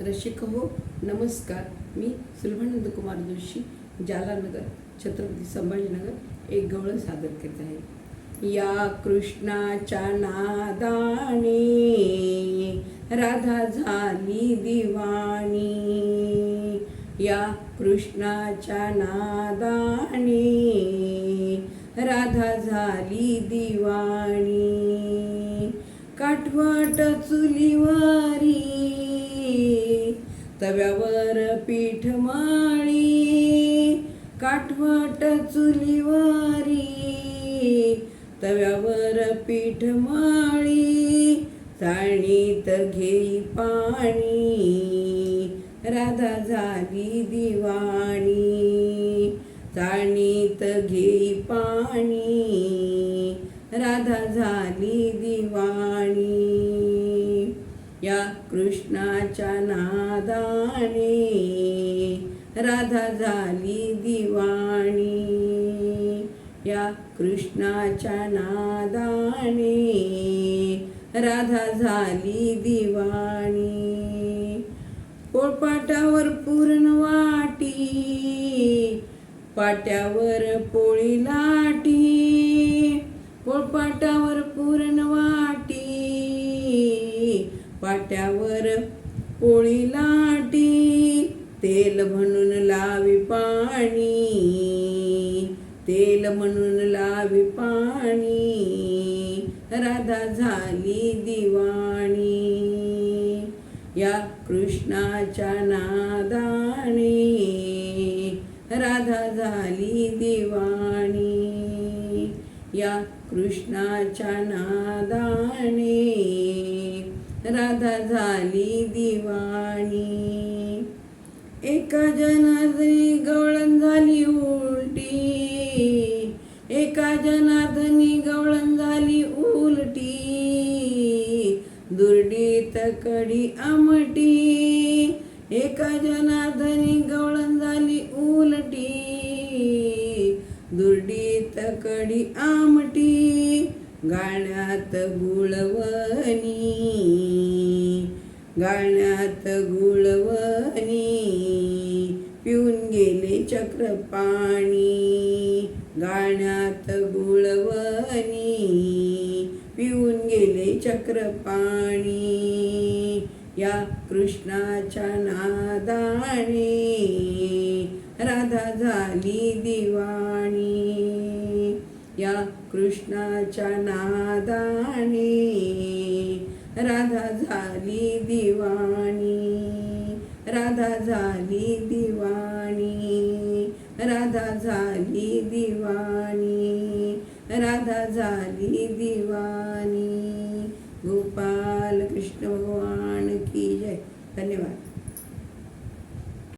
रसिक हो नमस्कार. मी सुलभानंद कुमार जोशी जालानगर छत्रपती संभाजीनगर एक गवळण सादर करीत आहे. या कृष्णाच्या नादाने राधा झाली दिवाणी. या कृष्णाच्या नादाने राधा झाली दिवाणी. काठवट चुलीवारी तव्यावर पीठ माळी काठवट चुलीवारी. तव्यावर पीठ माळी चाळणीत घेई पाणी. राधा झाली दिवाणी चाळणीत घेई पाणी. राधा झाली दिवाणी. या कृष्णाच्या नादाने राधा झाली दिवाणी. या कृष्णाच्या नादाने राधा झाली दिवाणी. पोळपाटावर पूर्ण वाटी पाट्यावर पोळी लाटी पोळपाटावर पूर्ण वाटी पाट्यावर पोळी लाटी तेल म्हणून लावी पाणी तेल म्हणून लावी पाणी राधा झाली दिवाणी. या कृष्णाच्या नादाने राधा झाली दिवाणी. या कृष्णाच्या नादाने राधा झाली दिवाणी. एका जनार्दनी गवळण झाली उलटी. एका जनार्दनी गवळण झाली उलटी. दुर्डी तकडी आमटी. एका जनार्दनी गवळण झाली उलटी. दुर्डी तकडी आमटी. गाण्यात गुळवणी. गाण्यात गुळवणी पिऊन गेले चक्रपाणी. गाण्यात गुळवणी पिऊन गेले चक्रपाणी. या कृष्णाच्या नादाने राधा झाली दिवाणी. या कृष्णाच्या नादाने राधा झाली दिवाणी राधा झाली दिवाणी राधा झाली दिवाणी राधा झाली दिवाणी. गोपाल कृष्ण भगवान की जय. धन्यवाद.